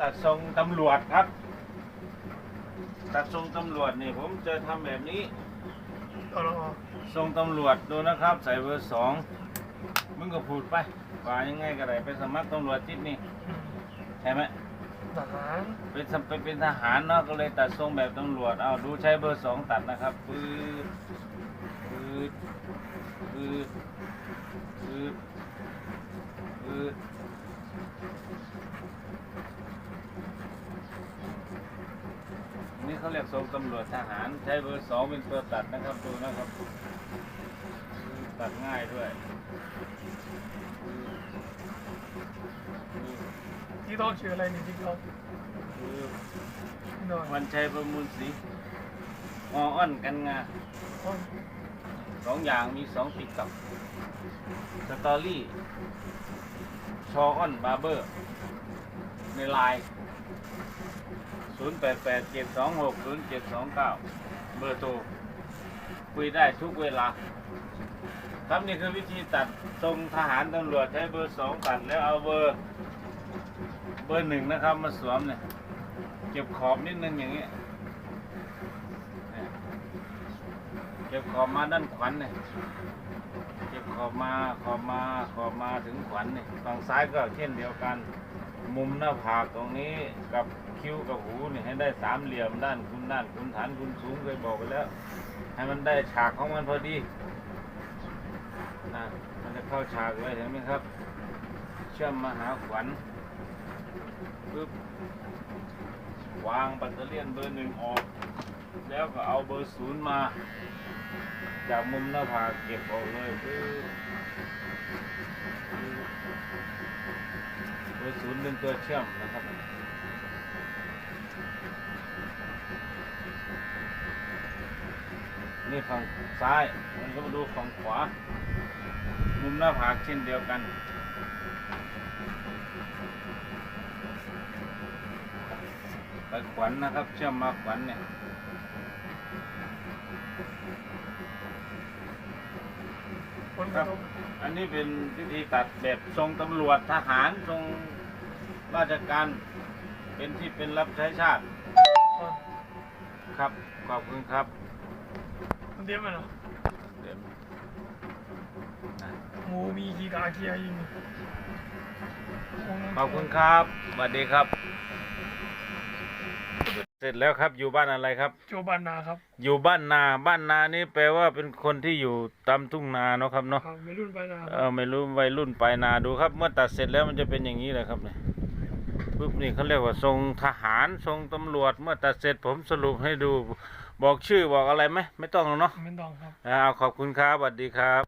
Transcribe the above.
ตัดทรงตำรวจครับ ตัดทรงตำรวจนี่ผมจะทำแบบนี้เอาละเอาทรงตำรวจดูนะครับ ใส่เบอร์สองมึงก็พูดไปว่ายังไงก็ได้ไปสมัครตำรวจทิศนี่อืมใช่ไหมทหารเป็นสมไปเป็นทหารเนาะก็เลยตัดทรงแบบตำรวจเอาดูใช้เบอร์สองตัดนะครับปืดปืดปืดปืดปืดนี่ เขาเรียกทรงตำรวจทหาร ใช้เบอร์สองเป็นตัวตัดนะครับ ดูนะครับปื๊ดตัดง่ายด้วยปื๊ดปื๊ดที่ต้องชื่ออะไรนี่ที่เขาปื๊ดหน่อยวันชัยประมูลสีออ้อนกันงาคนสองอย่างมีสองปิกกับ สตอรี่ ชออ้อนบาร์เบอร์ ในไลน์ 0 8 8 7 2 6 0 7 2 9 เบอร์โทรคุยได้ทุกเวลา ครับนี่คือวิธีตัดทรงทหารตำรวจใช้เบอร์สองตัดแล้วเอาเบอร์ เบอร์หนึ่งนะครับมาสวมเนี่ยเก็บขอบนิดนึงอย่างเงี้ยเนี่ย เก็บขอบมาด้านขวัญเนี่ยเก็บขอบมาขอบมาขอบมาถึงขวัญเนี่ยฝั่งซ้ายก็เช่นเดียวกัน มุมหน้าผากตรงนี้กับคิ้วกับหูเนี่ยให้ได้สามเหลี่ยมด้านคุณด้านคุณฐานคุณสูงเคยบอกไปแล้ว ให้มันได้ฉากของมันพอดีนะมันจะเข้าฉากเลยเห็นไหมครับ เชื่อมมาหาขวัญปึ๊บวางแบตเตอรี่ยนเบอร์หนึ่งออก แล้วก็เอาเบอร์ศูนย์มา จากมุมหน้าผากเก็บออกเลยปึ๊บเบอร์ศูนย์เป็นตัวเชื่อมนะครับนี่ฝั่งซ้ายมันก็มาดูฝั่งขวา มุมหน้าผากเช่นเดียวกันไปขวัญนะครับ เชื่อมมาขวัญเนี่ย คนครับอันนี้เป็นวิธีตัดแบบทรงตำรวจทหารทรงราชการ เป็นที่เป็นรับใช้ชาติครับ ขอบคุณครับมันเดียวมันเหรอเดี๋ยวนะหมูมีกี่กาเกียร์ยิงขอบคุณครับสวัสดีครับ เสร็จแล้วครับอยู่บ้านอะไรครับ โจบานนาครับอยู่บ้านนาบ้านนานี่แปลว่าเป็นคนที่อยู่ตามทุ่งนาเนาะครับเนาะครับไม่รุ่นไปนาคเอรับอไม่รู้วัยรุ่นไปนาดูครับ เมื่อตัดเสร็จแล้วมันจะเป็นอย่างนี้แหละครับเนี่ยปุ๊บนี่เขาเรียกว่าทรงทหารทรงตำรวจ เมื่อตัดเสร็จผมสรุปให้ดูบอกชื่อบอกอะไรไหมไม่ต้องหรอกเนาะไม่ต้องครับ อ่าเอาขอบคุณครับสวัสดีครับ